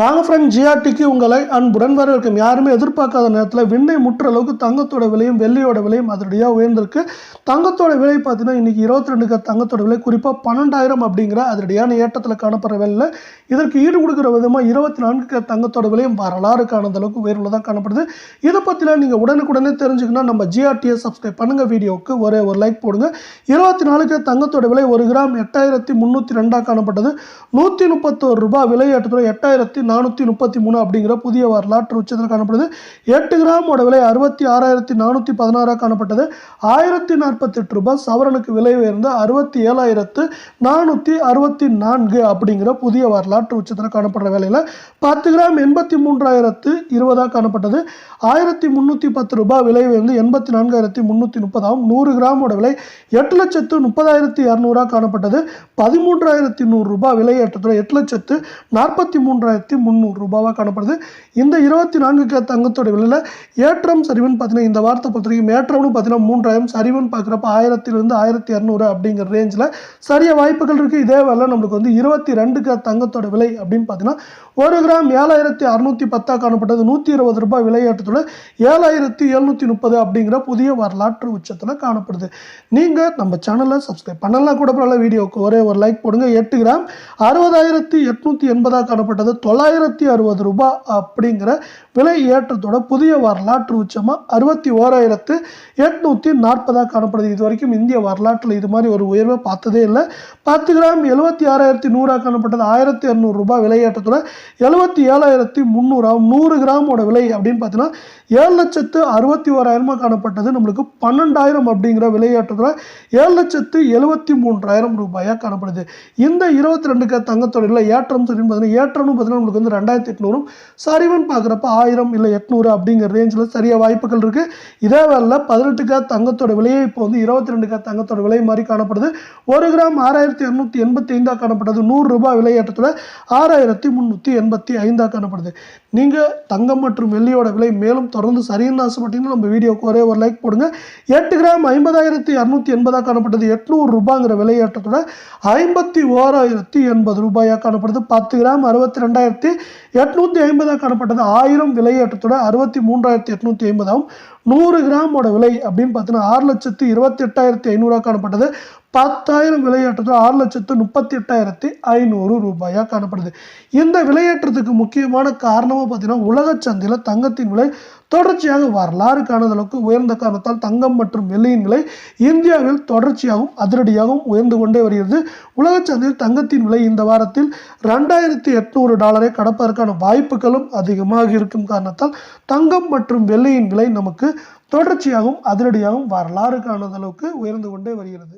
வாங்க ஃப்ரெண்ட் ஜிஆர்டிக்கு உங்களை அன்புடன் வரவேற்கும். யாருமே எதிர்பார்க்காத நேரத்தில் விண்ணை முற்ற அளவுக்கு தங்கத்தோட விலையும் வெள்ளியோட விலையும் அதிரடியாக உயர்ந்திருக்கு. தங்கத்தோட விலை பார்த்தீங்கன்னா இன்னைக்கு இருபத்தி ரெண்டுக்கு தங்கத்தோட விலை குறிப்பாக பன்னெண்டாயிரம் அப்படிங்கிற அதிரடியான ஏற்றத்தில் காணப்படுற வேலையில் இதற்கு ஈடு கொடுக்குற விதமாக இருபத்தி நான்குக்கு தங்கத்தோட விலையும் வரலாறு காணந்த அளவுக்கு உயர்வுள்ளதாக காணப்படுது. இதை பற்றிலாம் நீங்கள் உடனுக்குடனே தெரிஞ்சுக்கணும் நம்ம ஜிஆர்டியை சப்ஸ்கிரைப் பண்ணுங்கள் வீடியோவுக்கு ஒரே ஒரு லைக் போடுங்க. இருபத்தி நாலுக்கு தங்கத்தோட விலை ஒரு கிராம் எட்டாயிரத்தி முந்நூற்றி ரெண்டாக காணப்பட்டது. நூற்றி முப்பத்தோரு ரூபாய் விலை ஏற்றத்தோட எட்டாயிரத்தி நானூற்றி முப்பத்தி மூணு அப்படிங்கிற புதிய வரலாற்று உச்சத்தில் காணப்படுது. எட்டு கிராமோட விலை அறுபத்தி ஆறாயிரத்தி நானூற்றி பதினாறாக காணப்பட்டது. ஆயிரத்தி நாற்பத்தெட்டு ரூபாய் சவரனுக்கு விலை உயர்ந்து அறுபத்தி ஏழாயிரத்து நானூற்றி அறுபத்தி நான்கு அப்படிங்கிற புதிய வரலாற்று உச்சத்தில் காணப்படுற வேலையில் பத்து கிராம் எண்பத்தி மூன்றாயிரத்து இருபதாக காணப்பட்டது. ஆயிரத்தி முந்நூற்றி பத்து ரூபாய் விலை உயர்ந்து எண்பத்தி நான்காயிரத்தி முந்நூற்றி முப்பதாகவும் நூறு கிராமோட விலை எட்டு லட்சத்து முப்பதாயிரத்தி இரநூறாக காணப்பட்டது. பதிமூன்றாயிரத்தி நூறு ரூபாய் விலை ஏற்றத்தோட எட்டு லட்சத்து நாற்பத்தி மூன்றாயிரத்தி முந்நூறு ரூபாவாக காணப்படுது. இந்த இருபத்தி நான்கு கே தங்கத்தோட விலையில் ஏற்றம் சரிவுன்னு பார்த்தீங்கன்னா இந்த வார்த்தை பொறுத்த வரைக்கும் ஏற்றம்னு பார்த்தீங்கன்னா மூன்றாயிரம் சரிவுன்னு பார்க்குறப்ப ஆயிரத்திலிருந்து ஆயிரத்தி இரநூறு அப்படிங்கிற ரேஞ்சில் சரிய வாய்ப்புகள் இருக்குது இதே வேலை நம்மளுக்கு வந்து இருபத்தி ரெண்டு கே தங்கத்தோட விலை அப்படின்னு பார்த்தீங்கன்னா ஒரு கிராம் ஏழாயிரத்தி அறுநூற்றி பத்தாக காணப்பட்டது. நூற்றி இருபது ரூபாய் விலையேற்றத்தோட ஏழாயிரத்தி எழுநூற்றி முப்பது அப்படிங்கிற புதிய வரலாற்று உச்சத்தில் காணப்படுது. நீங்கள் நம்ம சேனலை சப்ஸ்கிரைப் பண்ணலாம். கூட பரவாயில்ல வீடியோவுக்கு ஒரே ஒரு லைக் போடுங்க. எட்டு கிராம் அறுபதாயிரத்தி எட்நூற்றி எண்பதாக காணப்பட்டது. தொள்ளாயிரத்தி அறுபது ரூபாய் அப்படிங்கிற விலை ஏற்றத்தோட புதிய வரலாற்று உச்சமாக அறுபத்தி ஓராயிரத்து எட்நூற்றி நாற்பதாக காணப்படுது. இது வரைக்கும் இந்திய வரலாற்றில் இது மாதிரி ஒரு உயர்வை பார்த்ததே இல்லை. பத்து கிராம் எழுபத்தி ஆறாயிரத்தி நூறாக காணப்பட்டது. ஆயிரத்தி இரநூறுபா ரூபாய் விலை ஏற்றத்தோட எழுபத்தி ஏழாயிரத்தி முந்நூறாகும் நூறு கிராமோட விலை அப்படின்னு பார்த்தீங்கன்னா ஏழு லட்சத்து அறுபத்தி ஓராயிரமாக காணப்பட்டது. நம்மளுக்கு பன்னெண்டாயிரம் அப்படிங்கிற விலையேற்றத்தோட ஏழு லட்சத்து எழுபத்தி மூன்றாயிரம் ரூபாயாக காணப்படுது. இந்த இருபத்தி ரெண்டுக்கு தங்கத்தோட ஏற்றம் சொல்லி பார்த்தீங்கன்னா ஏற்றம்னு பார்த்தீங்கன்னா உங்களுக்கு வந்து ரெண்டாயிரத்தி எட்நூறும் சரிவன் பார்க்குறப்ப ஆயிரம் இல்லை எட்நூறு அப்படிங்கிற ரேஞ்சில் சரியா வாய்ப்புகள் இருக்குது இதே வேலை பதினெட்டுக்கா தங்கத்தோட விலையே இப்போ வந்து இருபத்தி ரெண்டுக்கா தங்கத்தோட விலை மாதிரி காணப்படுது. ஒரு கிராம் ஆறாயிரத்தி இரநூத்தி எண்பத்தி ஐந்தாக காணப்பட்டது நூறு ரூபாய் விலையேற்றத்தில் ஆறாயிரத்தி முந்நூற்றி எண்பத்தி ஐந்தாக காணப்படுது. நீங்கள் தங்கம் மற்றும் வெள்ளியோட விலை மேலும் தொடர்ந்து சரின்னு ஆசைப்பட்டீங்கன்னா நம்ம வீடியோக்கு ஒரே ஒரு லைக் போடுங்க. எட்டு கிராம் ஐம்பதாயிரத்தி இரநூத்தி எண்பதாக காணப்பட்டது எட்நூறு ரூபாங்கிற விலையேற்றத்தோட ஐம்பத்தி ஓராயிரத்தி எண்பது ரூபாயாக காணப்படுது. பத்து கிராம் அறுபத்தி ரெண்டாயிரத்தி எட்நூற்றி ஐம்பதாக காணப்பட்டது. ஆயிரம் விலையேற்றத்தோட அறுபத்தி மூன்றாயிரத்தி எட்நூற்றி ஐம்பதாகவும் நூறு கிராமோட விலை அப்படின்னு பார்த்தீங்கன்னா ஆறு லட்சத்து இருபத்தி எட்டாயிரத்தி ஐநூறாக காணப்பட்டது. பத்தாயிரம் விலையேற்றது ஆறு லட்சத்து முப்பத்தி எட்டாயிரத்தி ஐநூறு ரூபாயாக காணப்படுது. இந்த விலையேற்றத்துக்கு முக்கியமான காரணமாக பார்த்தீங்கன்னா உலக சந்தையில் தங்கத்தின் விலை தொடர்ச்சியாக வரலாறு காணாத அளவுக்கு உயர்ந்த காரணத்தால் தங்கம் மற்றும் வெள்ளியின் விலை இந்தியாவில் தொடர்ச்சியாகவும் அதிரடியாகவும் உயர்ந்து கொண்டே வருகிறது. உலக சந்தையில் தங்கத்தின் விலை இந்த வாரத்தில் ரெண்டாயிரத்தி எட்நூறு டாலரை கடப்பதற்கான வாய்ப்புகளும் அதிகமாக இருக்கும் காரணத்தால் தங்கம் மற்றும் வெள்ளியின் விலை நமக்கு தொடர்ச்சியாகவும் அதிரடியாகவும் வரலாறு காணாத அளவுக்கு உயர்ந்து கொண்டே வருகிறது.